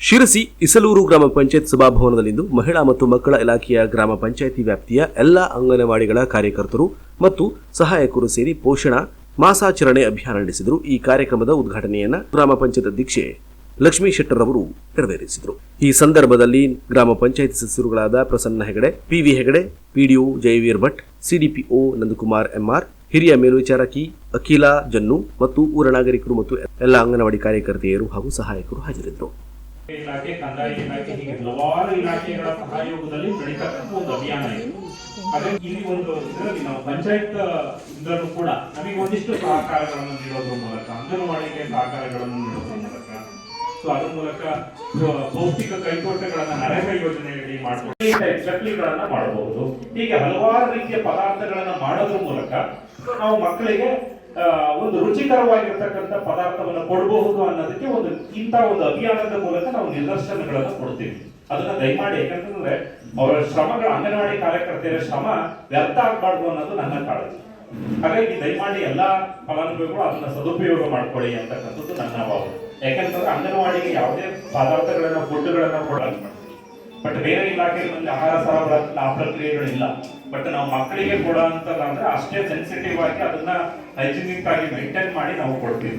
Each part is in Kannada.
ಶಿರಸಿ ಇಸಲೂರು ಗ್ರಾಮ ಪಂಚಾಯತ್ ಸಭಾಭವನದಲ್ಲಿಂದು ಮಹಿಳಾ ಮತ್ತು ಮಕ್ಕಳ ಇಲಾಖೆಯ ಗ್ರಾಮ ಪಂಚಾಯಿತಿ ವ್ಯಾಪ್ತಿಯ ಎಲ್ಲ ಅಂಗನವಾಡಿಗಳ ಕಾರ್ಯಕರ್ತರು ಮತ್ತು ಸಹಾಯಕರು ಸೇರಿ ಪೋಷಣ, ಮಾಸಾಚರಣೆ ಅಭಿಯಾನ ನಡೆಸಿದರು. ಈ ಕಾರ್ಯಕ್ರಮದ ಉದ್ಘಾಟನೆಯನ್ನ ಗ್ರಾಮ ಪಂಚಾಯತ್ ಅಧ್ಯಕ್ಷೆ ಲಕ್ಷ್ಮೀ ಶೆಟ್ಟರ್ ಅವರು ನೆರವೇರಿಸಿದರು. ಈ ಸಂದರ್ಭದಲ್ಲಿ ಗ್ರಾಮ panchayat ಸದಸ್ಯರುಗಳಾದ Prasanna Hegde, PV Hegde, PDO Jayaveer Bhat, CDPO Nandakumar MR, ಹಿರಿಯ ಮೇಲ್ವಿಚಾರಕಿ ಅಖಿಲಾ ಜನ್ನು ಮತ್ತು ಊರ ನಾಗರಿಕರು ಮತ್ತು ಎಲ್ಲ ಅಂಗನವಾಡಿ ಕಾರ್ಯಕರ್ತೆಯರು ಹಾಗೂ ಸಹಾಯಕರು ಹಾಜರಿದ್ದರು. ಇಲಾಖೆ, ಕಂದಾಯ ಇಲಾಖೆ, ಹೀಗೆ ಹಲವಾರು ಇಲಾಖೆಗಳ ಸಹಯೋಗದಲ್ಲಿ ನಡೀತಕ್ಕಂಥ ಒಂದು ಅಭಿಯಾನ ಇದೆ. ಹಾಗಾಗಿ ಇಲ್ಲಿ ಒಂದು ಇದರಲ್ಲಿ ನಾವು ಪಂಚಾಯತ್ ಇದರಲ್ಲೂ ಕೂಡ ನಮಗೆ ಒಂದಿಷ್ಟು ಸಹಕಾರಗಳನ್ನು ನೀಡೋದ್ರ ಮೂಲಕ, ಅಂಗನವಾಡಿಗೆ ಸಹಕಾರಗಳನ್ನು ನೀಡೋದ್ರ ಮೂಲಕ. ಸೊ ಅದ್ರ ಮೂಲಕ ಭೌತಿಕ ಪೌಷ್ಟಿಕ ಕೈತೋಟಗಳನ್ನ ನರೇಗಾ ಯೋಜನೆಯಲ್ಲಿ ಮಾಡಬಹುದು ಚಕ್ಲಿಗಳನ್ನ ಮಾಡಬಹುದು. ಹೀಗೆ ಹಲವಾರು ರೀತಿಯ ಪದಾರ್ಥಗಳನ್ನ ಮಾಡೋದ್ರ ಮೂಲಕ ನಾವು ಮಕ್ಕಳಿಗೆ ಒಂದು ರುಚಿಕರವಾಗಿರ್ತಕ್ಕಂಥ ಪದಾರ್ಥವನ್ನು ಕೊಡಬಹುದು ಅನ್ನೋದಕ್ಕೆ ಇಂಥ ಒಂದು ಅಭಿಯಾನದ ಮೂಲಕ ನಾವು ನಿದರ್ಶನಗಳನ್ನು ಕೊಡ್ತೀವಿ. ಅದನ್ನ ದಯಮಾಡಿ, ಯಾಕಂತಂದ್ರೆ ಅವರ ಶ್ರಮಗಳ ಅಂಗನವಾಡಿ ಕಾರ್ಯಕರ್ತೆಯರ ಶ್ರಮ ವ್ಯರ್ಥ ಆಗಬಾರ್ದು ಅನ್ನೋದು ನನ್ನ ಕಾಳಜಿ. ಹಾಗಾಗಿ ದಯಮಾಡಿ ಎಲ್ಲಾ ಫಲಾನುಭವಿಗಳು ಅದನ್ನ ಸದುಪಯೋಗ ಮಾಡ್ಕೊಳ್ಳಿ ಅಂತಕ್ಕಂಥದ್ದು ನನ್ನ ಭಾವ ಯಾಕಂತಂದ್ರೆ ಅಂಗನವಾಡಿಗೆ ಯಾವುದೇ ಪದಾರ್ಥಗಳನ್ನ, ಫುಡ್ಗಳನ್ನ ಕೊಡಲಾಗಿ ಬಟ್ ಬೇರೆ ಇಲಾಖೆಗಳಲ್ಲಿ ಆಹಾರ ಸರಬರಾಜು ಆ ಪ್ರಕ್ರಿಯೆಗಳಿಲ್ಲ. ಬಟ್ ನಾವು ಮಕ್ಕಳಿಗೆ ಕೊಡೋ ಅಂತಂದ್ರೆ ಅಷ್ಟೇ ಸೆನ್ಸಿಟಿವ್ ಆಗಿ ಅದನ್ನ ಹೈಜಿನಿಕ್ ಆಗಿ ಮೇಂಟೈನ್ ಮಾಡಿ ನಾವು ಕೊಡ್ತೀವಿ.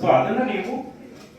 ಸೊ ಅದನ್ನ ನೀವು